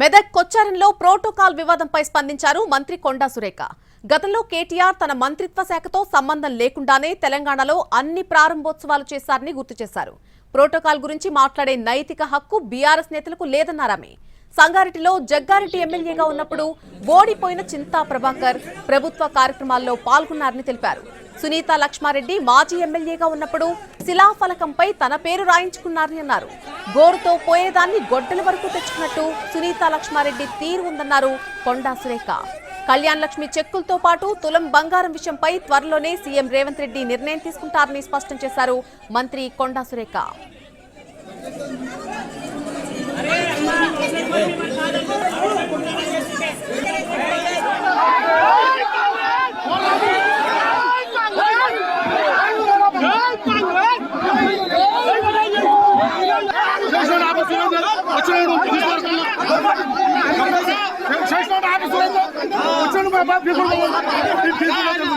Medak కొచ్చారంలో protocol వివాదంపై స్పందించారు మంత్రి కొండా సురేఖ. గతంలో కేటీఆర్ తన మంత్రిత్వ శాఖతో సంబంధం లేకుండానే తెలంగాణలో అన్ని ప్రారంభోత్సవాలు చేశారని గుర్తు చేశారు. ప్రోటోకాల్ గురించి మాట్లాడే నైతిక హక్కు బీఆర్ఎస్ నేతలకు లేదన్నారామె సంగారెడ్డిలో జగ్గారెడ్డి ఎమ్మెల్యేగా ఉన్నప్పుడు ఓడిపోయిన చింతా ప్రభాకర్ ప్రభుత్వ కార్యక్రమాల్లో పాల్గొన్నారని తెలిపారు. సునీత లక్ష్మారెడ్డి మాజీ ఎమ్మెల్యేగా ఉన్నప్పుడు శిలాఫలకంపై తన పేరు రాయించుకున్నారని అన్నారు. గోరుతో పోయేదాన్ని గొడ్డల వరకు తెచ్చుకున్నట్టు సునీత లక్ష్మారెడ్డి తీరు ఉందన్నారు కొండా సురేఖ. కళ్యాణ్ లక్ష్మి చెక్కులతో పాటు తులం బంగారం విషయంపై త్వరలోనే సీఎం రేవంత్ రెడ్డి నిర్ణయం తీసుకుంటారని స్పష్టం చేశారు మంత్రి కొండా సురేఖ. আপনি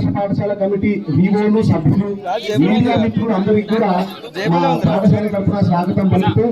ఆదర్శ పాఠశాల కమిటీ వివోలు సభ్యులు మీడియా మిత్రులు అందరికీ కూడా మా పాఠశాల తరఫున స్వాగతం పలుకుతూ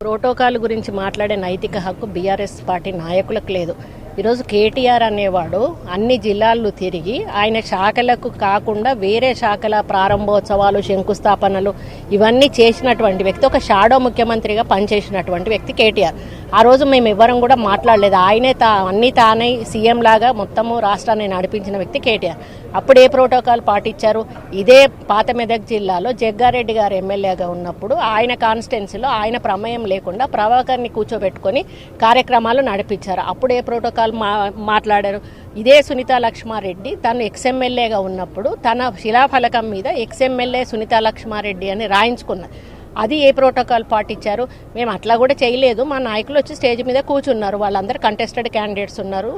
ప్రోటోకాల్ గురించి మాట్లాడే నైతిక హక్కు బీఆర్ఎస్ పార్టీ నాయకులకు లేదు. ఈరోజు కేటీఆర్ అనేవాడు అన్ని జిల్లాల్లో తిరిగి ఆయన శాఖలకు కాకుండా వేరే శాఖల ప్రారంభోత్సవాలు శంకుస్థాపనలు ఇవన్నీ చేసినటువంటి వ్యక్తి ఒక షాడో ముఖ్యమంత్రిగా పనిచేసినటువంటి వ్యక్తి కేటీఆర్. ఆ రోజు మేము ఎవ్వరం కూడా మాట్లాడలేదు. ఆయనే తా అన్ని తానే సీఎం లాగా మొత్తము రాష్ట్రాన్ని నడిపించిన వ్యక్తి కేటీఆర్. అప్పుడు ఏ ప్రోటోకాల్ పాటించారు? ఇదే పాత మెదక్ జిల్లాలో జగ్గారెడ్డి గారు ఎమ్మెల్యేగా ఉన్నప్పుడు ఆయన కాన్స్టిట్యున్సీలో ఆయన ప్రమేయం లేకుండా ప్రభాకర్ని కూర్చోబెట్టుకొని కార్యక్రమాలు నడిపించారు. అప్పుడు ఏ ప్రోటోకాల్ మా మాట్లాడారు. ఇదే సునీత లక్ష్మారెడ్డి తను ఎక్స్ఎమ్మెల్యేగా ఉన్నప్పుడు తన శిలాఫలకం మీద ఎక్స్ఎమ్మెల్యే సునీత లక్ష్మారెడ్డి అని రాయించుకున్నది అది ఏ ప్రోటోకాల్ పాటించారు మేము అట్లా కూడా చేయలేదు. మా నాయకులు వచ్చి స్టేజ్ మీద కూర్చున్నారు. వాళ్ళందరూ కంటెస్టెడ్ క్యాండిడేట్స్ ఉన్నారు.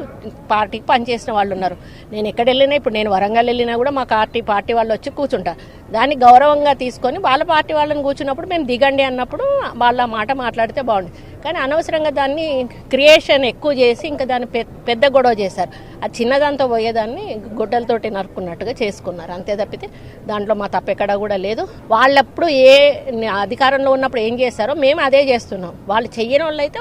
పార్టీకి పనిచేసిన వాళ్ళు ఉన్నారు. నేను ఎక్కడ వెళ్ళినా ఇప్పుడు నేను వరంగల్ వెళ్ళినా కూడా మా పార్టీ పార్టీ వాళ్ళు వచ్చి కూర్చుంటారు. దాన్ని గౌరవంగా తీసుకొని వాళ్ళ పార్టీ వాళ్ళని కూర్చున్నప్పుడు మేము దిగండి అన్నప్పుడు వాళ్ళ మాట మాట్లాడితే బాగుంటుంది కానీ అనవసరంగా దాన్ని క్రియేషన్ ఎక్కువ చేసి ఇంకా దాన్ని పెద్ద గొడవ చేశారు. ఆ చిన్నదాంతో పోయేదాన్ని గొడ్డలతోటి నరుకున్నట్టుగా చేసుకున్నారు. అంతే తప్పితే దాంట్లో మా తప్పెక్కడా కూడా లేదు. వాళ్ళప్పుడు ఏ అధికారంలో ఉన్నప్పుడు ఏం చేశారో మేము అదే చేస్తున్నాం. వాళ్ళు చెయ్యని వాళ్ళు అయితే